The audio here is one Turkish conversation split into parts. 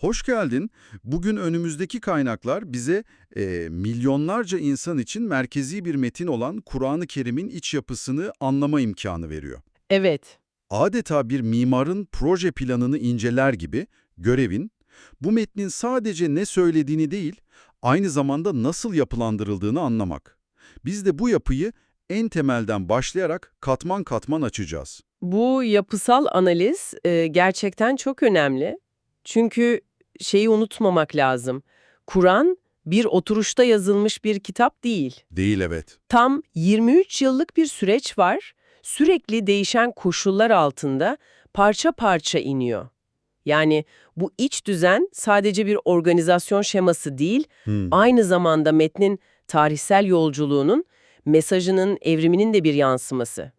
Hoş geldin. Bugün önümüzdeki kaynaklar bize e, milyonlarca insan için merkezi bir metin olan Kur'an-ı Kerim'in iç yapısını anlama imkanı veriyor. Evet. Adeta bir mimarın proje planını inceler gibi görevin, bu metnin sadece ne söylediğini değil, aynı zamanda nasıl yapılandırıldığını anlamak. Biz de bu yapıyı en temelden başlayarak katman katman açacağız. Bu yapısal analiz e, gerçekten çok önemli. Çünkü şeyi unutmamak lazım. Kur'an bir oturuşta yazılmış bir kitap değil. Değil evet. Tam 23 yıllık bir süreç var. Sürekli değişen koşullar altında parça parça iniyor. Yani bu iç düzen sadece bir organizasyon şeması değil, Hmm. aynı zamanda metnin tarihsel yolculuğunun, mesajının evriminin de bir yansıması.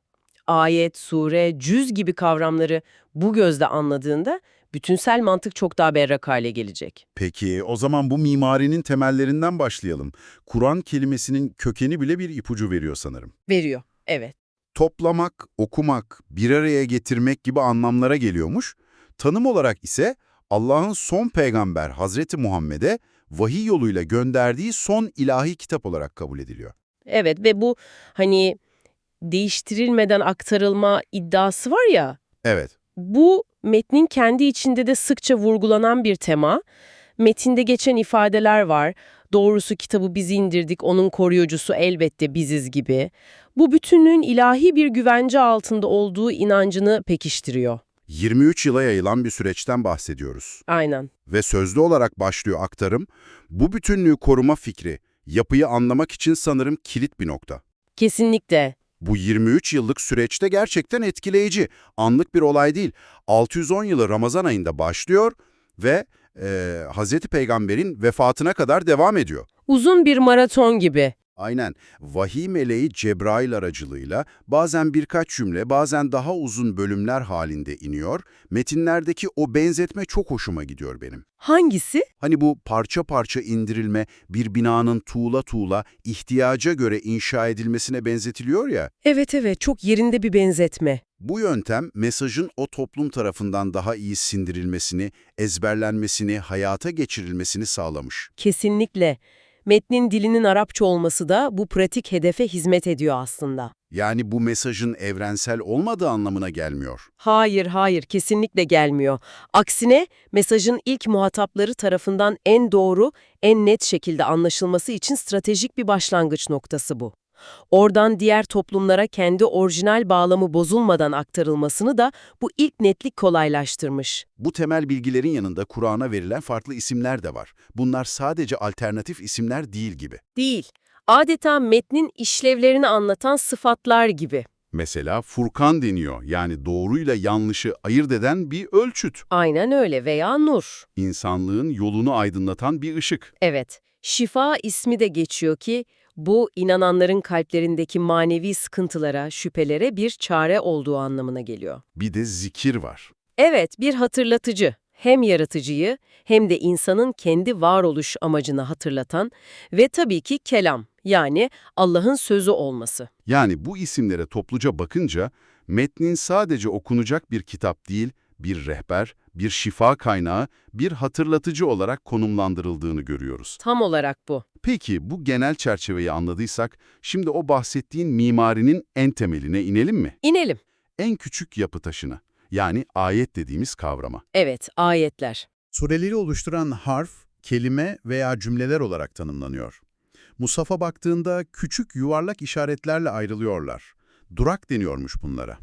Ayet, sure, cüz gibi kavramları bu gözle anladığında bütünsel mantık çok daha berrak hale gelecek. Peki o zaman bu mimarinin temellerinden başlayalım. Kur'an kelimesinin kökeni bile bir ipucu veriyor sanırım. Veriyor. Evet. Toplamak, okumak, bir araya getirmek gibi anlamlara geliyormuş. Tanım olarak ise Allah'ın son peygamber Hazreti Muhammed'e vahiy yoluyla gönderdiği son ilahi kitap olarak kabul ediliyor. Evet ve bu hani değiştirilmeden aktarılma iddiası var ya, Evet, bu metnin kendi içinde de sıkça vurgulanan bir tema. Metinde geçen ifadeler var. Doğrusu kitabı biz indirdik, onun koruyucusu elbette biziz gibi. Bu bütünlüğün ilahi bir güvence altında olduğu inancını pekiştiriyor. 23 yıla yayılan bir süreçten bahsediyoruz. Aynen. Ve sözlü olarak başlıyor aktarım. Bu bütünlüğü koruma fikri, yapıyı anlamak için sanırım kilit bir nokta. Kesinlikle. Bu 23 yıllık süreçte gerçekten etkileyici. Anlık bir olay değil. 610 yılı Ramazan ayında başlıyor ve e, Hz. Peygamber'in vefatına kadar devam ediyor. Uzun bir maraton gibi. Aynen. Vahiy meleği Cebrail aracılığıyla bazen birkaç cümle, bazen daha uzun bölümler halinde iniyor. Metinlerdeki o benzetme çok hoşuma gidiyor benim. Hangisi? Hani bu parça parça indirilme bir binanın tuğla tuğla ihtiyaca göre inşa edilmesine benzetiliyor ya. Evet evet çok yerinde bir benzetme. Bu yöntem mesajın o toplum tarafından daha iyi sindirilmesini, ezberlenmesini, hayata geçirilmesini sağlamış. Kesinlikle. Metnin dilinin Arapça olması da bu pratik hedefe hizmet ediyor aslında. Yani bu mesajın evrensel olmadığı anlamına gelmiyor. Hayır, hayır, kesinlikle gelmiyor. Aksine mesajın ilk muhatapları tarafından en doğru, en net şekilde anlaşılması için stratejik bir başlangıç noktası bu. Oradan diğer toplumlara kendi orijinal bağlamı bozulmadan aktarılmasını da bu ilk netlik kolaylaştırmış. Bu temel bilgilerin yanında Kur'an'a verilen farklı isimler de var. Bunlar sadece alternatif isimler değil gibi. Değil, adeta metnin işlevlerini anlatan sıfatlar gibi. Mesela Furkan deniyor yani doğruyla yanlışı ayırt eden bir ölçüt. Aynen öyle veya nur. İnsanlığın yolunu aydınlatan bir ışık. Evet, şifa ismi de geçiyor ki bu inananların kalplerindeki manevi sıkıntılara, şüphelere bir çare olduğu anlamına geliyor. Bir de zikir var. Evet, bir hatırlatıcı. Hem yaratıcıyı hem de insanın kendi varoluş amacını hatırlatan ve tabii ki kelam yani Allah'ın sözü olması. Yani bu isimlere topluca bakınca metnin sadece okunacak bir kitap değil, bir rehber, bir şifa kaynağı, bir hatırlatıcı olarak konumlandırıldığını görüyoruz. Tam olarak bu. Peki bu genel çerçeveyi anladıysak, şimdi o bahsettiğin mimarinin en temeline inelim mi? İnelim. En küçük yapı taşına, yani ayet dediğimiz kavrama. Evet, ayetler. Sureleri oluşturan harf, kelime veya cümleler olarak tanımlanıyor. Musaf'a baktığında küçük yuvarlak işaretlerle ayrılıyorlar. Durak deniyormuş bunlara.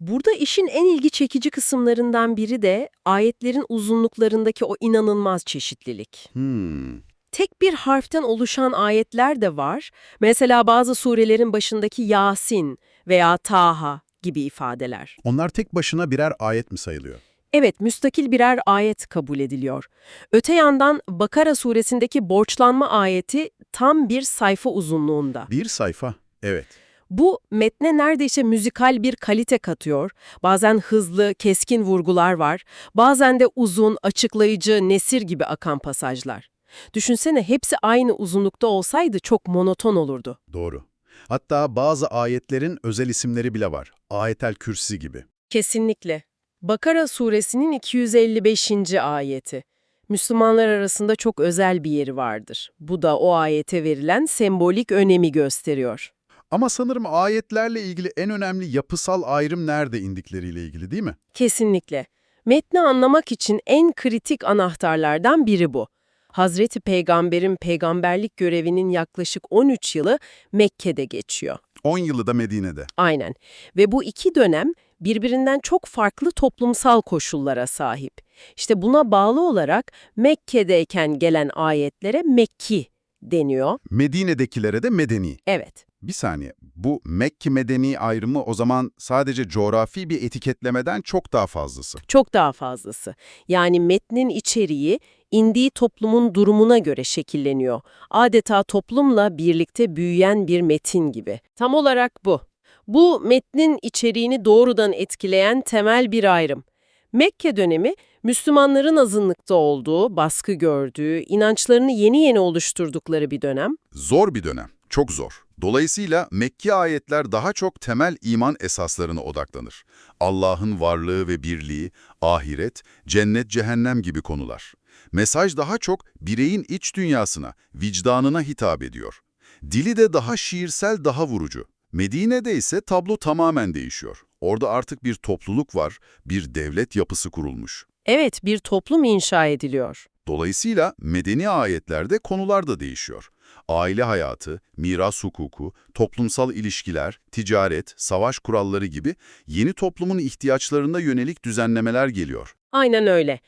Burada işin en ilgi çekici kısımlarından biri de ayetlerin uzunluklarındaki o inanılmaz çeşitlilik. Hmm, Tek bir harften oluşan ayetler de var. Mesela bazı surelerin başındaki Yasin veya Taha gibi ifadeler. Onlar tek başına birer ayet mi sayılıyor? Evet, müstakil birer ayet kabul ediliyor. Öte yandan Bakara suresindeki borçlanma ayeti tam bir sayfa uzunluğunda. Bir sayfa. Evet. Bu metne neredeyse müzikal bir kalite katıyor. Bazen hızlı, keskin vurgular var. Bazen de uzun, açıklayıcı, nesir gibi akan pasajlar. Düşünsene hepsi aynı uzunlukta olsaydı çok monoton olurdu. Doğru. Hatta bazı ayetlerin özel isimleri bile var. Ayetel Kürsi gibi. Kesinlikle. Bakara suresinin 255. ayeti. Müslümanlar arasında çok özel bir yeri vardır. Bu da o ayete verilen sembolik önemi gösteriyor. Ama sanırım ayetlerle ilgili en önemli yapısal ayrım nerede indikleriyle ilgili değil mi? Kesinlikle. Metni anlamak için en kritik anahtarlardan biri bu. Hazreti Peygamber'in peygamberlik görevinin yaklaşık 13 yılı Mekke'de geçiyor. 10 yılı da Medine'de. Aynen. Ve bu iki dönem birbirinden çok farklı toplumsal koşullara sahip. İşte buna bağlı olarak Mekke'deyken gelen ayetlere Mekki deniyor. Medine'dekilere de medeni. Evet. Bir saniye, bu Mekke medeni ayrımı o zaman sadece coğrafi bir etiketlemeden çok daha fazlası. Çok daha fazlası. Yani metnin içeriği indiği toplumun durumuna göre şekilleniyor. Adeta toplumla birlikte büyüyen bir metin gibi. Tam olarak bu. Bu metnin içeriğini doğrudan etkileyen temel bir ayrım. Mekke dönemi Müslümanların azınlıkta olduğu, baskı gördüğü, inançlarını yeni yeni oluşturdukları bir dönem. Zor bir dönem, çok zor. Dolayısıyla Mekki ayetler daha çok temel iman esaslarına odaklanır. Allah'ın varlığı ve birliği, ahiret, cennet, cehennem gibi konular. Mesaj daha çok bireyin iç dünyasına, vicdanına hitap ediyor. Dili de daha şiirsel, daha vurucu. Medine'de ise tablo tamamen değişiyor. Orada artık bir topluluk var, bir devlet yapısı kurulmuş. Evet, bir toplum inşa ediliyor. Dolayısıyla medeni ayetlerde konular da değişiyor. Aile hayatı, miras hukuku, toplumsal ilişkiler, ticaret, savaş kuralları gibi yeni toplumun ihtiyaçlarına yönelik düzenlemeler geliyor. Aynen öyle.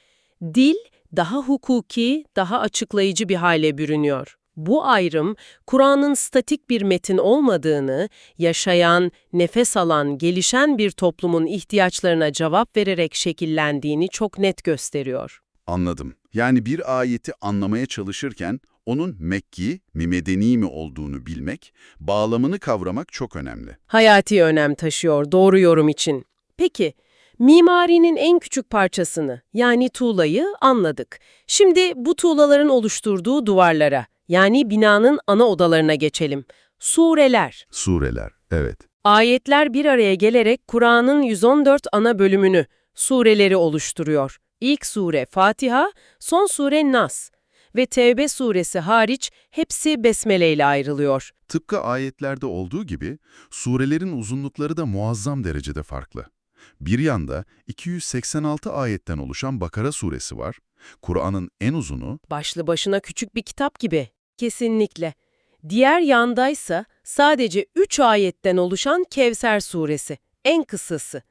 Dil daha hukuki, daha açıklayıcı bir hale bürünüyor. Bu ayrım, Kur'an'ın statik bir metin olmadığını, yaşayan, nefes alan, gelişen bir toplumun ihtiyaçlarına cevap vererek şekillendiğini çok net gösteriyor. Anladım. Yani bir ayeti anlamaya çalışırken onun Mekki mi medeni mi olduğunu bilmek, bağlamını kavramak çok önemli. Hayati önem taşıyor doğru yorum için. Peki, mimarinin en küçük parçasını, yani tuğlayı anladık. Şimdi bu tuğlaların oluşturduğu duvarlara, yani binanın ana odalarına geçelim. Sureler. Sureler, evet. Ayetler bir araya gelerek Kur'an'ın 114 ana bölümünü, sureleri oluşturuyor. İlk sure Fatiha, son sure Nas ve Tevbe suresi hariç hepsi besmele ile ayrılıyor. Tıpkı ayetlerde olduğu gibi surelerin uzunlukları da muazzam derecede farklı. Bir yanda 286 ayetten oluşan Bakara suresi var. Kur'an'ın en uzunu, Başlı başına küçük bir kitap gibi. Kesinlikle. Diğer yandaysa sadece 3 ayetten oluşan Kevser suresi, en kısası.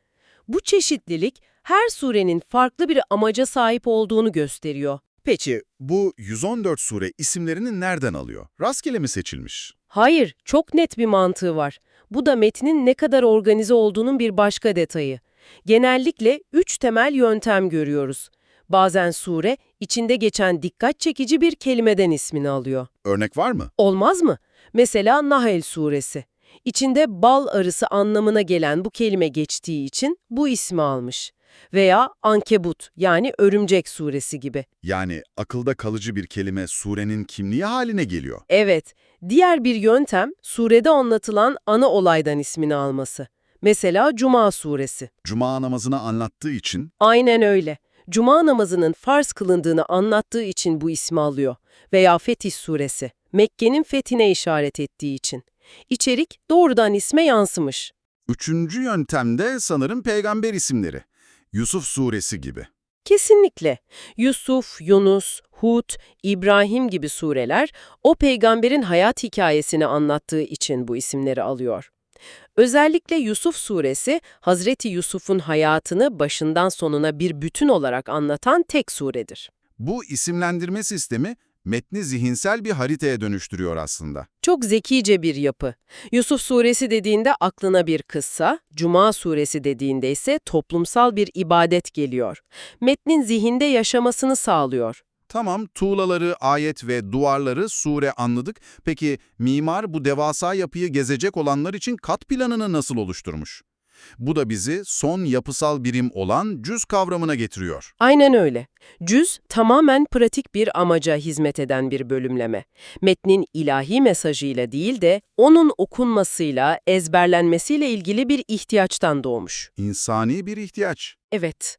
Bu çeşitlilik her surenin farklı bir amaca sahip olduğunu gösteriyor. Peki bu 114 sure isimlerini nereden alıyor? Rastgele mi seçilmiş? Hayır, çok net bir mantığı var. Bu da metnin ne kadar organize olduğunun bir başka detayı. Genellikle üç temel yöntem görüyoruz. Bazen sure, içinde geçen dikkat çekici bir kelimeden ismini alıyor. Örnek var mı? Olmaz mı? Mesela Nahl suresi. İçinde bal arısı anlamına gelen bu kelime geçtiği için bu ismi almış. Veya Ankebut yani Örümcek suresi gibi. Yani akılda kalıcı bir kelime surenin kimliği haline geliyor. Evet, diğer bir yöntem surede anlatılan ana olaydan ismini alması. Mesela Cuma suresi. Cuma namazını anlattığı için Aynen öyle. Cuma namazının farz kılındığını anlattığı için bu ismi alıyor. Veya Fetih suresi. Mekke'nin fethine işaret ettiği için. İçerik doğrudan isme yansımış. Üçüncü yöntemde sanırım peygamber isimleri. Yusuf suresi gibi. Kesinlikle. Yusuf, Yunus, Hud, İbrahim gibi sureler o peygamberin hayat hikayesini anlattığı için bu isimleri alıyor. Özellikle Yusuf suresi, Hazreti Yusuf'un hayatını başından sonuna bir bütün olarak anlatan tek suredir. Bu isimlendirme sistemi metni zihinsel bir haritaya dönüştürüyor aslında. Çok zekice bir yapı. Yusuf suresi dediğinde aklına bir kıssa, Cuma suresi dediğinde ise toplumsal bir ibadet geliyor. Metnin zihinde yaşamasını sağlıyor. Tamam, tuğlaları, ayet ve duvarları sure anladık. Peki mimar bu devasa yapıyı gezecek olanlar için kat planını nasıl oluşturmuş? Bu da bizi son yapısal birim olan cüz kavramına getiriyor. Aynen öyle. Cüz, tamamen pratik bir amaca hizmet eden bir bölümleme. Metnin ilahi mesajıyla değil de onun okunmasıyla, ezberlenmesiyle ilgili bir ihtiyaçtan doğmuş. İnsani bir ihtiyaç. Evet,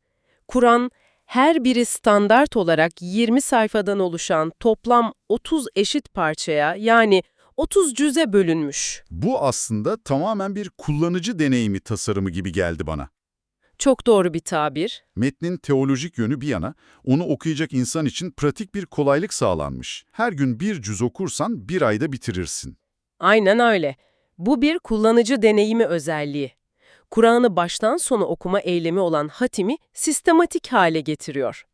Kur'an Her biri standart olarak 20 sayfadan oluşan toplam 30 eşit parçaya yani 30 cüze bölünmüş. Bu aslında tamamen bir kullanıcı deneyimi tasarımı gibi geldi bana. Çok doğru bir tabir. Metnin teolojik yönü bir yana, onu okuyacak insan için pratik bir kolaylık sağlanmış. Her gün bir cüz okursan bir ayda bitirirsin. Aynen öyle. Bu bir kullanıcı deneyimi özelliği. Kur'an'ı baştan sona okuma eylemi olan hatimi sistematik hale getiriyor.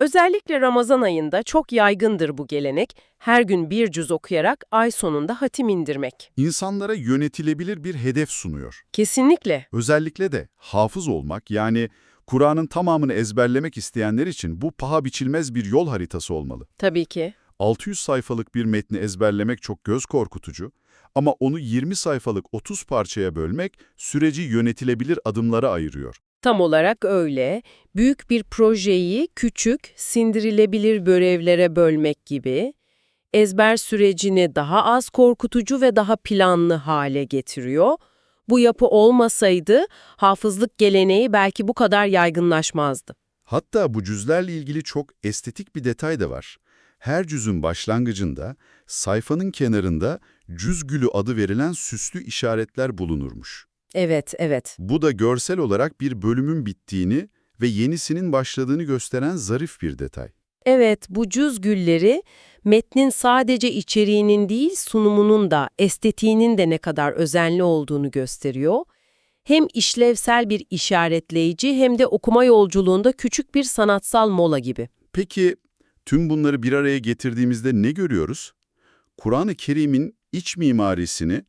Özellikle Ramazan ayında çok yaygındır bu gelenek, her gün bir cüz okuyarak ay sonunda hatim indirmek. İnsanlara yönetilebilir bir hedef sunuyor. Kesinlikle. Özellikle de hafız olmak yani Kur'an'ın tamamını ezberlemek isteyenler için bu paha biçilmez bir yol haritası olmalı. Tabii ki. 600 sayfalık bir metni ezberlemek çok göz korkutucu ama onu 20 sayfalık 30 parçaya bölmek süreci yönetilebilir adımlara ayırıyor. Tam olarak öyle. Büyük bir projeyi küçük, sindirilebilir görevlere bölmek gibi ezber sürecini daha az korkutucu ve daha planlı hale getiriyor. Bu yapı olmasaydı hafızlık geleneği belki bu kadar yaygınlaşmazdı. Hatta bu cüzlerle ilgili çok estetik bir detay da var. Her cüzün başlangıcında sayfanın kenarında cüz gülü adı verilen süslü işaretler bulunurmuş. Evet, evet. Bu da görsel olarak bir bölümün bittiğini ve yenisinin başladığını gösteren zarif bir detay. Evet, bu cüz gülleri metnin sadece içeriğinin değil sunumunun da, estetiğinin de ne kadar özenli olduğunu gösteriyor. Hem işlevsel bir işaretleyici hem de okuma yolculuğunda küçük bir sanatsal mola gibi. Peki tüm bunları bir araya getirdiğimizde ne görüyoruz? Kur'an-ı Kerim'in iç mimarisini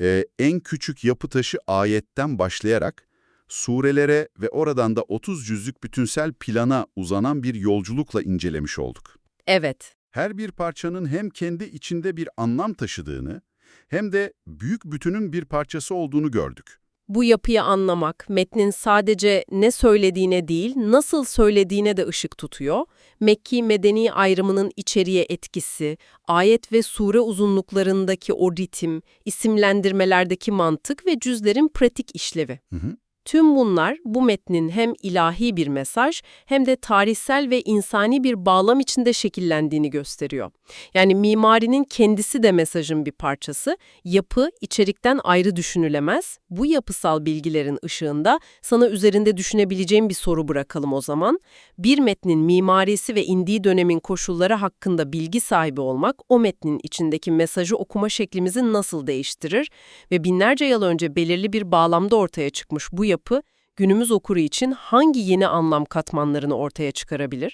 e, en küçük yapı taşı ayetten başlayarak surelere ve oradan da 30 cüzlük bütünsel plana uzanan bir yolculukla incelemiş olduk. Evet, Her bir parçanın hem kendi içinde bir anlam taşıdığını hem de büyük bütünün bir parçası olduğunu gördük. Bu yapıyı anlamak metnin sadece ne söylediğine değil, nasıl söylediğine de ışık tutuyor. Mekki-Medeni ayrımının içeriye etkisi, ayet ve sure uzunluklarındaki o ritim, isimlendirmelerdeki mantık ve cüzlerin pratik işlevi. Hı hı. Tüm bunlar bu metnin hem ilahi bir mesaj hem de tarihsel ve insani bir bağlam içinde şekillendiğini gösteriyor. Yani mimarinin kendisi de mesajın bir parçası, yapı içerikten ayrı düşünülemez. Bu yapısal bilgilerin ışığında sana üzerinde düşünebileceğim bir soru bırakalım o zaman. Bir metnin mimarisi ve indiği dönemin koşulları hakkında bilgi sahibi olmak, o metnin içindeki mesajı okuma şeklimizi nasıl değiştirir ve binlerce yıl önce belirli bir bağlamda ortaya çıkmış bu yapı, günümüz okuru için hangi yeni anlam katmanlarını ortaya çıkarabilir?